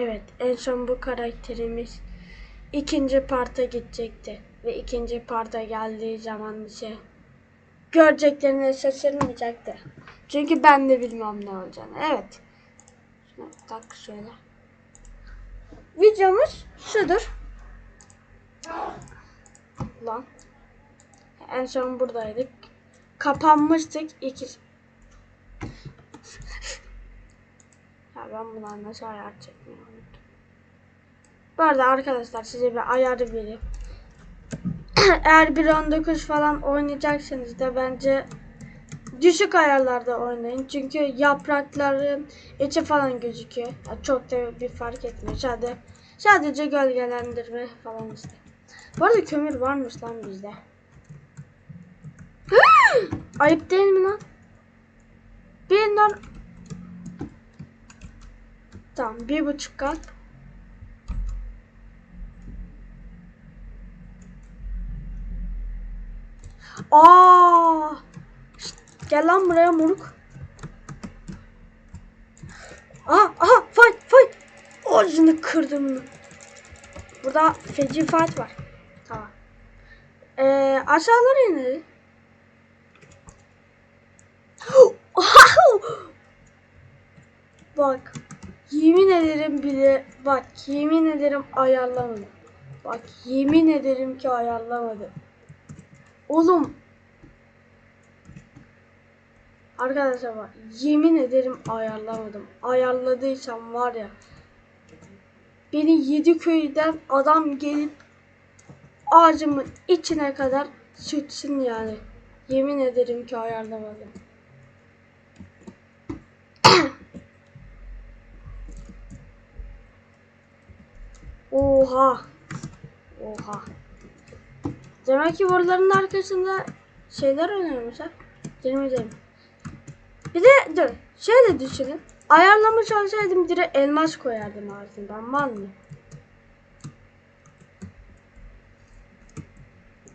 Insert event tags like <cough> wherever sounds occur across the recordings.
Evet, en son bu karakterimiz ikinci parta gidecekti. Ve ikinci parta geldiği zaman ise göreceklerine şaşırmayacaktı. Çünkü ben de bilmem ne olacağını. Evet. Şuna tak şöyle. Videomuz şudur. Lan. En son buradaydık. Kapanmıştık. İki... ben bundan nasıl ayar çekmeyi unuttum. Bu arada arkadaşlar size bir ayarı vereyim. <clears throat> Eğer 1.19 falan oynayacaksanız da bence düşük ayarlarda oynayın. Çünkü yaprakların içi falan gözüküyor. Ya çok da bir fark etmiyor. Sadece, sadece gölgelendirme falan işte. Bu arada kömür varmış lan bizde. <gasps> Ayıp değil mi lan? Nor... Tamam bir buçuk kat. Aa! Gel lan buraya moruk. Aha aha fight fight. Ağzını kırdım. Burada feci fight var. Tamam. Ee, aşağılara inelim. <gasps> Bak. Yemin ederim bile bak yemin ederim ayarlamadım. Bak yemin ederim ki ayarlamadım. Oğlum. Arkadaşlar bak yemin ederim ayarlamadım. Ayarladıysam var ya. Beni yedi köyden adam gelip ağacımın içine kadar sütsün yani. Yemin ederim ki ayarlamadım. Oha. Oha. Demek ki buraların arkasında şeyler ha. Benim ederim. Bir de dur. Şöyle düşünün. Ayarlamış olsaydım direkt elmas koyardım ağzına. Ben mal mıyım?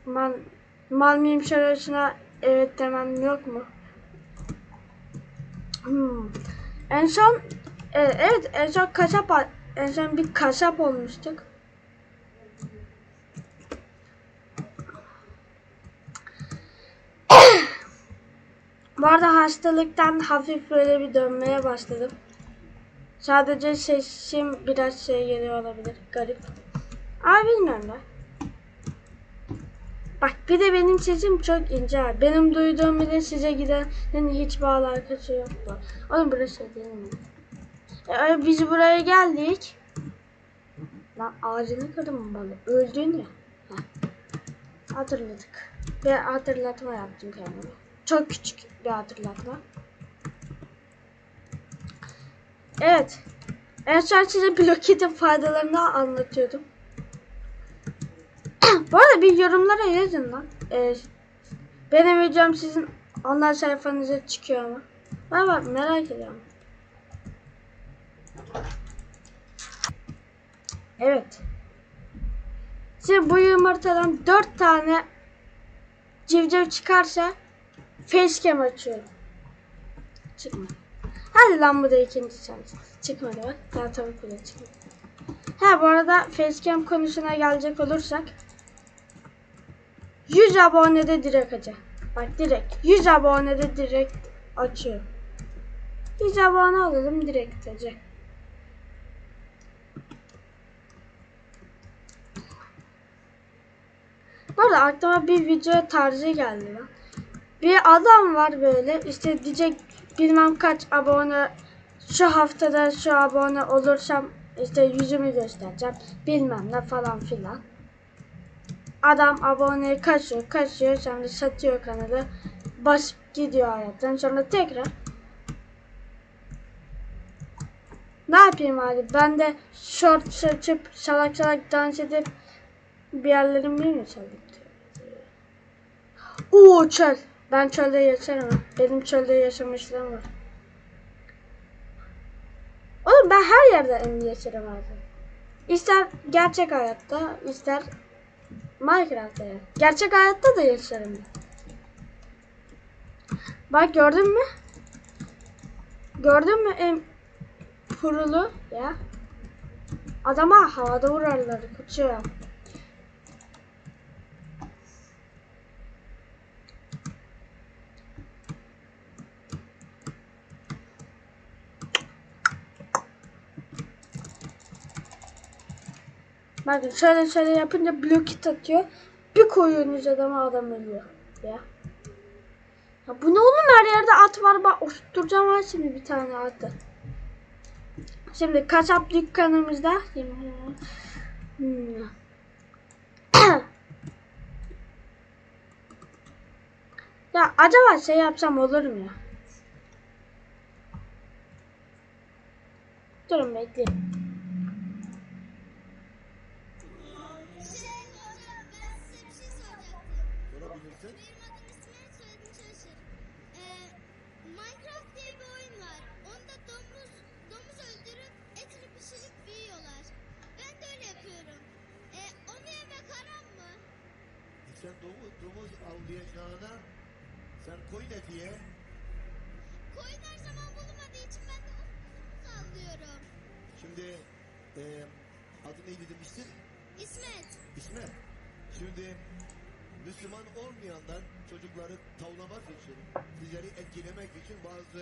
Man, mal mıyım şurasına evet demem yok mu? Hmm. En son e, evet en son kasap en son bir kasap olmuştuk. Bu arada hastalıktan hafif böyle bir dönmeye başladım. Sadece sesim biraz şey geliyor olabilir. Garip. Ama bilmiyorum da. Bak bir de benim sesim çok ince. Benim duyduğum bile size gidenin hiç bağlı alakası yok. bu. Oğlum burası değil mi? E, biz buraya geldik. Lan ağacını kırdım balı. Öldün ya. Heh. Hatırladık. Bir hatırlatma yaptım kendime. Çok küçük bir hatırlatma. Evet. En son size bloketin faydalarını anlatıyordum. <coughs> Bu arada bir yorumlara yazın lan. Ee, benim videom sizin online sayfanıza çıkıyor ama. Bak bak merak ediyorum. Evet. Şimdi bu yumurtadan 4 tane civciv çıkarsa facecam açıyorum. Çıkma. Hadi lan bu da ikinci şans. Çıkmadı bak. Daha tabii ki de çıkmadı. Ha bu arada facecam konusuna gelecek olursak 100 abonede direkt açacak. Bak direkt 100 abonede direkt açıyor. 100 abone olalım direkt açacak. Bu arada aklıma bir video tarzı geldi lan. Bir adam var böyle. İşte diyecek bilmem kaç abone şu haftada şu abone olursam işte yüzümü göstereceğim. Bilmem ne falan filan. Adam aboneyi kaçıyor kaçıyor sonra satıyor kanalı. Basıp gidiyor hayattan. Sonra tekrar. Ne yapayım abi? Ben de short açıp salak salak dans edip bir yerlerimi mi çalayım? Oo çöl. Ben çölde yaşarım. Benim çölde yaşamışlığım var. Oğlum ben her yerde en yaşarım abi. İster gerçek hayatta, ister Minecraft'ta. Gerçek hayatta da yaşarım. Bak gördün mü? Gördün mü en purulu ya? Adama havada vurarlar kaçıyor. Bakın şöyle şöyle yapınca blokit atıyor. Bir koyuyorsunuz adama adam ölüyor. Ya. Ya bu ne oğlum her yerde at var bak oturtacağım ha şimdi bir tane atı. Şimdi kasap dükkanımızda Hmm. <coughs> ya acaba şey yapsam olur mu ya? Durun bekleyin. Sorabilirsin. Benim adım İsmail soyadım Çalışır. Ee, Minecraft diye bir oyun var. Onda domuz domuz öldürüp etini pişirip yiyorlar. Ben de öyle yapıyorum. Ee, onu yemek haram mı? Sen domuz, domuz avlayacağına sen koy ne diye? Koyun her zaman bulunmadığı için ben de domuz avlıyorum. Şimdi e, adı neydi demiştin? İsmet. İsmet. Şimdi Müslüman olmayanlar çocukları tavlamak için, sizleri etkilemek için bazı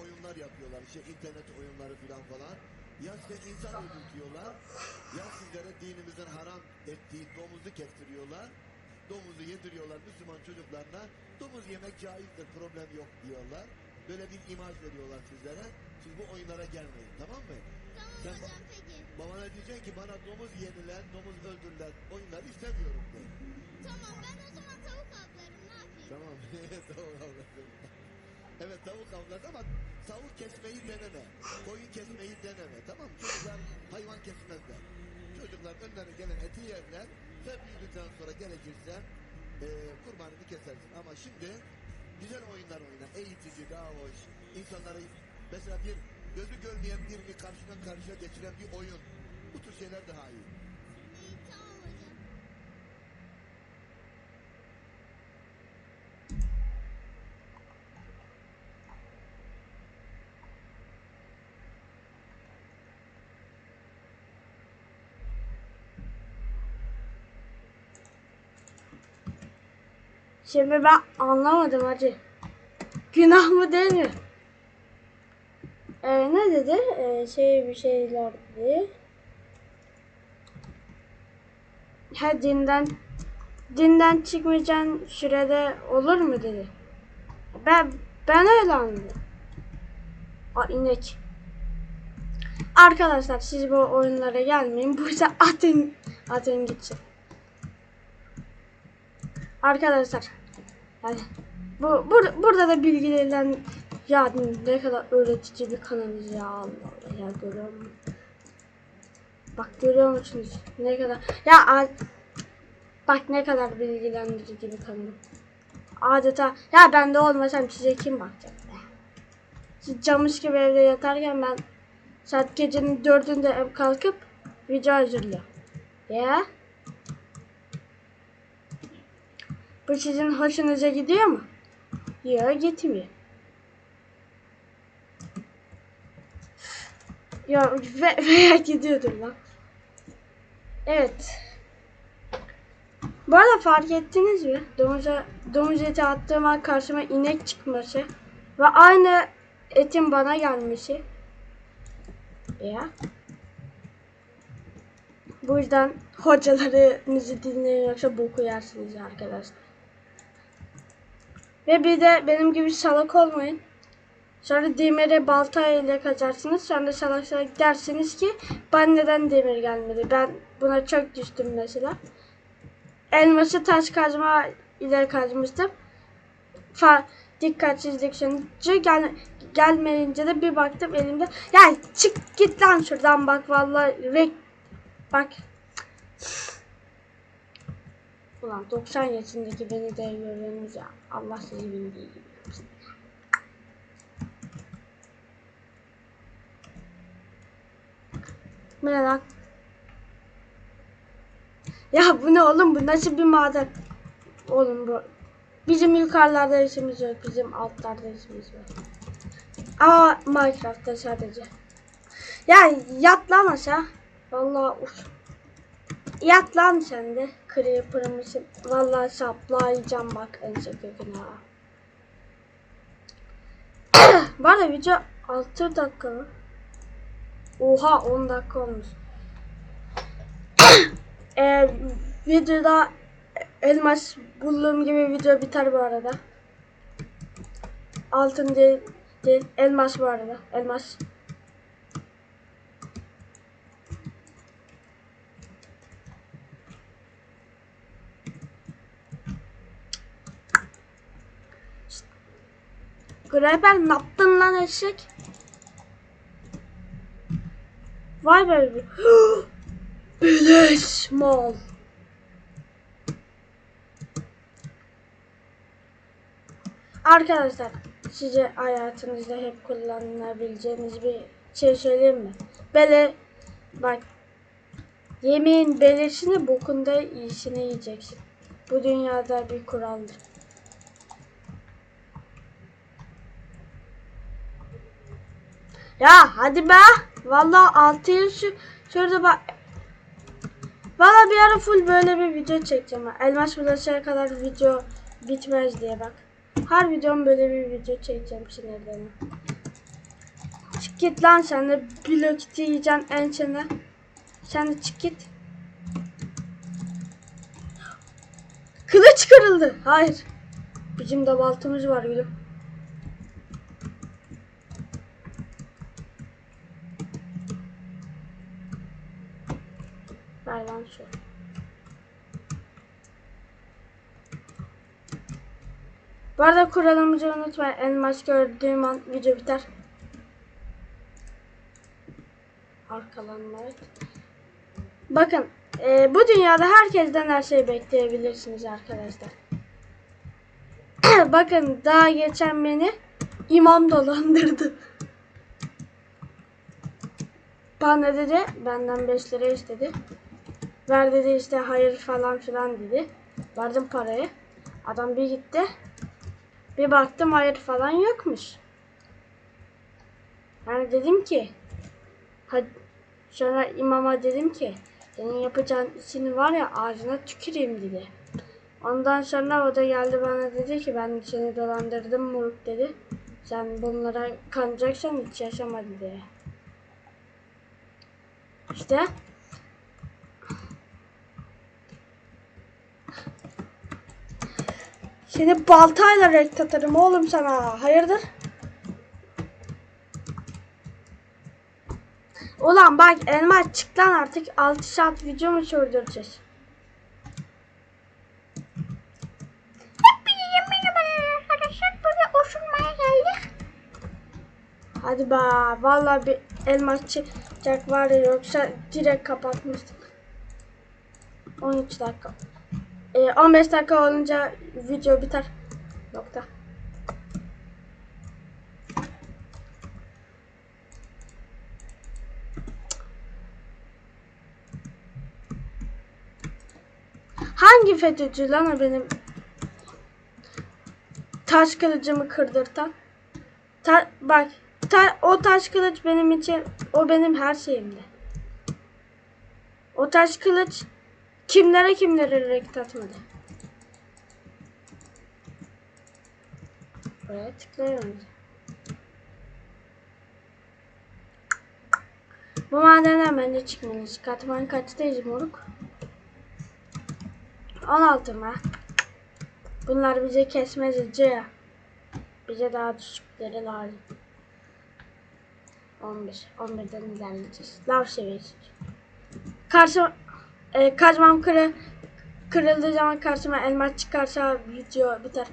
oyunlar yapıyorlar. İşte internet oyunları falan falan. Ya size insan öldürtüyorlar, ya sizlere dinimizin haram ettiği domuzu kestiriyorlar. Domuzu yediriyorlar Müslüman çocuklarına. Domuz yemek caizdir, problem yok diyorlar. Böyle bir imaj veriyorlar sizlere. Siz bu oyunlara gelmeyin, tamam mı? Tamam Sen hocam diyeceksin ki bana domuz yenilen, domuz öldürülen oyunları istemiyorum de. Tamam ben o zaman tavuk avlarım ne yapayım? Tamam. <laughs> tavuk avlasın. Evet tavuk avlat ama tavuk kesmeyi deneme. Koyun kesmeyi deneme. Tamam mı? Çocuklar hayvan kesmezler. Çocuklar önlerine gelen eti yerler. Sen büyüdükten sonra gerekirse e, kurbanını kesersin. Ama şimdi güzel oyunlar oyna. Eğitici, daha hoş. İnsanları mesela bir gözü görmeyen birini karşıdan karşıya geçiren bir oyun. Bu tür şeyler daha iyi. Şimdi ben anlamadım hacı. Günah mı değil? Ee, ne dedi? Ee, şey bir şeyler dedi. Ha dinden dinden çıkmayacağın sürede olur mu dedi. Ben ben öyle anladım. Aa inek. Arkadaşlar siz bu oyunlara gelmeyin. Burada <laughs> atın atın gitsin. Arkadaşlar yani bu bur- burada da bilgilerinden ya ne kadar öğretici bir kanalız ya Allah Allah ya görüyor musun? Bak görüyor musunuz ne kadar ya bak ne kadar bilgilendirici bir kanal. Adeta ya ben de olmasam size kim bakacak be? Siz camış gibi evde yatarken ben saat gecenin dördünde ev kalkıp video hazırlıyorum. Ya? Bu sizin hoşunuza gidiyor mu? Yok gitmiyor. Ya ve, <laughs> veya gidiyordur lan. Evet. Bu arada fark ettiniz mi? Domuza, domuz eti attığım an karşıma inek çıkması ve aynı etin bana gelmesi. Ya. Bu yüzden hocalarınızı dinleyin yoksa boku yersiniz arkadaşlar. Ve bir de benim gibi salak olmayın. Sonra demiri balta ile kazarsınız. Sonra salak salak dersiniz ki ben neden demir gelmedi? Ben buna çok düştüm mesela. Elması taş kazma ile kazmıştım. Fa dikkatsizlik sonucu gel gelmeyince de bir baktım elimde. Ya çık git lan şuradan bak vallahi rek bak. Ulan 90 yaşındaki beni de görüyorsunuz ya. Allah sizi bildiği gibi. Bu lan? Ya bu ne oğlum? Bu nasıl bir maden? Oğlum bu. Bizim yukarılarda işimiz yok. Bizim altlarda işimiz var. Ama Minecraft'ta sadece. Ya yatlamasa Vallahi uf. Yat lan sen de. Creeper mısın? Vallahi saplayacağım bak en köküne ha. Bu <coughs> arada video 6 dakika mı? Oha 10 dakika olmuş. <coughs> Ee, videoda elmas bulduğum gibi video biter bu arada. Altın değil, değil elmas bu arada. Elmas. Greber ne yaptın lan eşek? Vay be. <gasps> Beleş mal. Arkadaşlar size hayatınızda hep kullanabileceğiniz bir şey söyleyeyim mi? Bele bak yemeğin beleşini bokunda iyisini yiyeceksin. Bu dünyada bir kuraldır. Ya hadi be. Vallahi 6 yıl şu şurada bak. Valla bir ara full böyle bir video çekeceğim. Elmas bulaşıya kadar video bitmez diye bak. Her videom böyle bir video çekeceğim sinirlerine. Çık git lan sen de blok yiyeceksin en çene. Sen de çık git. Kılıç kırıldı. Hayır. Bizim de baltamız var gülüm. Ver lan şu. Bu arada kuralımızı unutmayın. Elmas gördüğüm an video biter. Arkalanma evet. Bakın e, bu dünyada herkesten her şeyi bekleyebilirsiniz arkadaşlar. <clears throat> Bakın daha geçen beni imam dolandırdı. Bana dedi benden 5 lira istedi. Ver dedi işte hayır falan filan dedi. Verdim parayı. Adam bir gitti. Bir baktım hayır falan yokmuş. Ben dedim ki hadi sonra imama dedim ki senin yapacağın işini var ya ağzına tüküreyim dedi. Ondan sonra o da geldi bana dedi ki ben seni dolandırdım moruk dedi. Sen bunlara kanacaksan hiç yaşama dedi. İşte Seni baltayla renk atarım oğlum sana. Hayırdır? Ulan bak elma çık lan artık 6 saat video mu sürdüreceğiz? Hadi be. Vallahi bir elma çıkacak var ya yoksa direkt kapatmıştık. 13 dakika. Ee, 15 dakika olunca video biter. Nokta. Hangi FETÖ'cü lan benim taş kılıcımı kırdırtan? Ta- bak ta- o taş kılıç benim için o benim her şeyimdi. O taş kılıç kimlere kimlere renk atmadı. Buraya tıklayalım. Bu madenden bence çıkmalıyız. Katman kaçtayız moruk? 16 mı? Bunlar bize kesmez ya. Bize daha düşükleri lazım. 11. 11'den ilerleyeceğiz. Lav seviyesi. Karşı e, kazmam kırı, kırıldığı zaman karşıma elmas çıkarsa video biter.